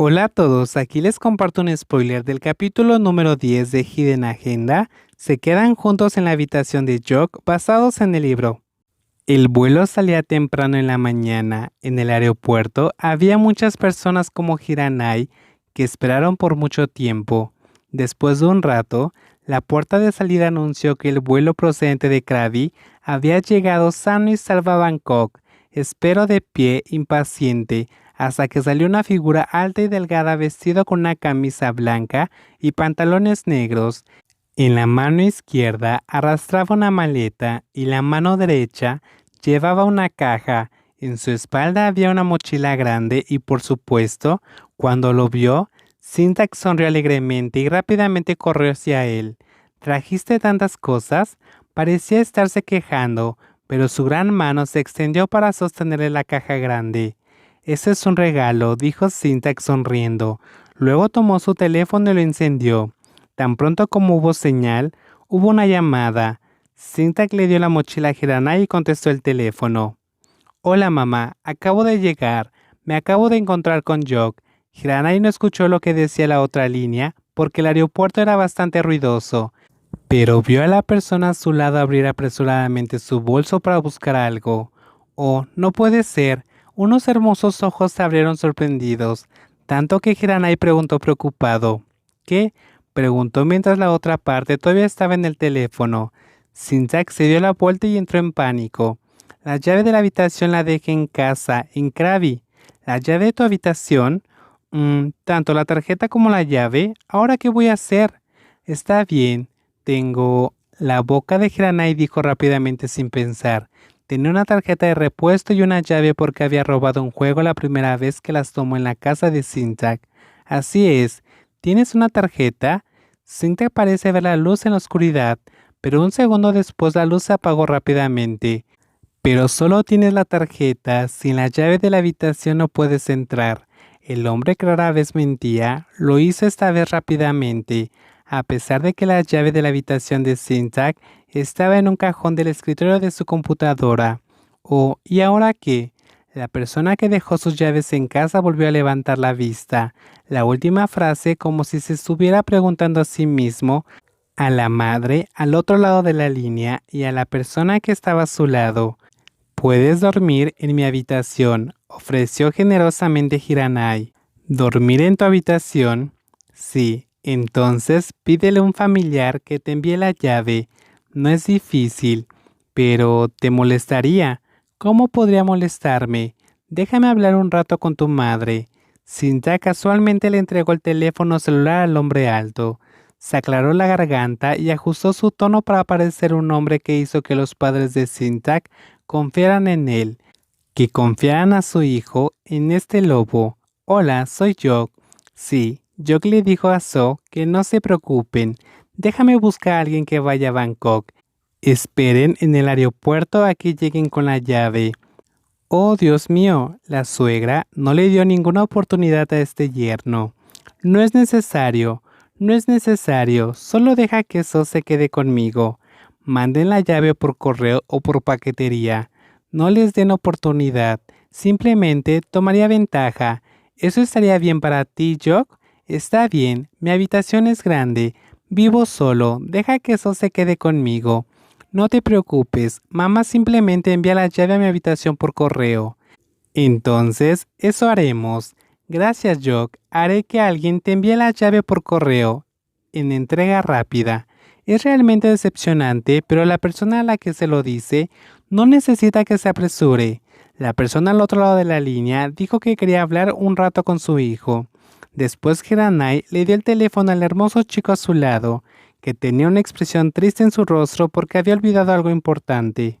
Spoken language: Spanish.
Hola a todos, aquí les comparto un spoiler del capítulo número 10 de Hidden Agenda. Se quedan juntos en la habitación de Jock basados en el libro. El vuelo salía temprano en la mañana. En el aeropuerto había muchas personas como Hiranai que esperaron por mucho tiempo. Después de un rato, la puerta de salida anunció que el vuelo procedente de Krabi había llegado sano y salvo a Bangkok. Espero de pie, impaciente, hasta que salió una figura alta y delgada vestido con una camisa blanca y pantalones negros. En la mano izquierda arrastraba una maleta y la mano derecha llevaba una caja. En su espalda había una mochila grande y por supuesto, cuando lo vio, Syntax sonrió alegremente y rápidamente corrió hacia él. ¿Trajiste tantas cosas? Parecía estarse quejando, pero su gran mano se extendió para sostenerle la caja grande. Ese es un regalo, dijo Syntax sonriendo. Luego tomó su teléfono y lo encendió. Tan pronto como hubo señal, hubo una llamada. Syntax le dio la mochila a Hiranai y contestó el teléfono. Hola mamá, acabo de llegar. Me acabo de encontrar con Jock. Hiranai no escuchó lo que decía la otra línea porque el aeropuerto era bastante ruidoso, pero vio a la persona a su lado abrir apresuradamente su bolso para buscar algo. Oh, no puede ser. Unos hermosos ojos se abrieron sorprendidos, tanto que Hiranai preguntó preocupado. ¿Qué? preguntó mientras la otra parte todavía estaba en el teléfono. Syntax se dio la vuelta y entró en pánico. La llave de la habitación la dejé en casa, en Krabi. ¿La llave de tu habitación? Mm, tanto la tarjeta como la llave. ¿Ahora qué voy a hacer? Está bien. Tengo... La boca de Hiranai dijo rápidamente sin pensar. Tenía una tarjeta de repuesto y una llave porque había robado un juego la primera vez que las tomó en la casa de Syntax. Así es, ¿tienes una tarjeta? Syntax parece ver la luz en la oscuridad, pero un segundo después la luz se apagó rápidamente. Pero solo tienes la tarjeta, sin la llave de la habitación no puedes entrar. El hombre que rara vez mentía, lo hizo esta vez rápidamente, a pesar de que la llave de la habitación de Syntax estaba en un cajón del escritorio de su computadora. Oh, ¿y ahora qué? La persona que dejó sus llaves en casa volvió a levantar la vista. La última frase como si se estuviera preguntando a sí mismo, a la madre al otro lado de la línea y a la persona que estaba a su lado. Puedes dormir en mi habitación, ofreció generosamente Hiranai. ¿Dormir en tu habitación? Sí, entonces pídele a un familiar que te envíe la llave. No es difícil, pero te molestaría. ¿Cómo podría molestarme? Déjame hablar un rato con tu madre. Cinta casualmente le entregó el teléfono celular al hombre alto. Se aclaró la garganta y ajustó su tono para parecer un hombre que hizo que los padres de Syntax confiaran en él, que confiaran a su hijo en este lobo. Hola, soy Jock. Sí, Jock le dijo a So que no se preocupen, Déjame buscar a alguien que vaya a Bangkok. Esperen en el aeropuerto a que lleguen con la llave. Oh, Dios mío, la suegra no le dio ninguna oportunidad a este yerno. No es necesario, no es necesario, solo deja que eso se quede conmigo. Manden la llave por correo o por paquetería. No les den oportunidad, simplemente tomaría ventaja. ¿Eso estaría bien para ti, Jock? Está bien, mi habitación es grande, Vivo solo, deja que eso se quede conmigo. No te preocupes, mamá simplemente envía la llave a mi habitación por correo. Entonces, eso haremos. Gracias, Jock. Haré que alguien te envíe la llave por correo. En entrega rápida. Es realmente decepcionante, pero la persona a la que se lo dice no necesita que se apresure. La persona al otro lado de la línea dijo que quería hablar un rato con su hijo. Después Hiranai le dio el teléfono al hermoso chico a su lado, que tenía una expresión triste en su rostro porque había olvidado algo importante.